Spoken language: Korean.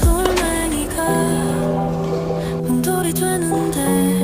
돌멩이가 뭉돌이 되는데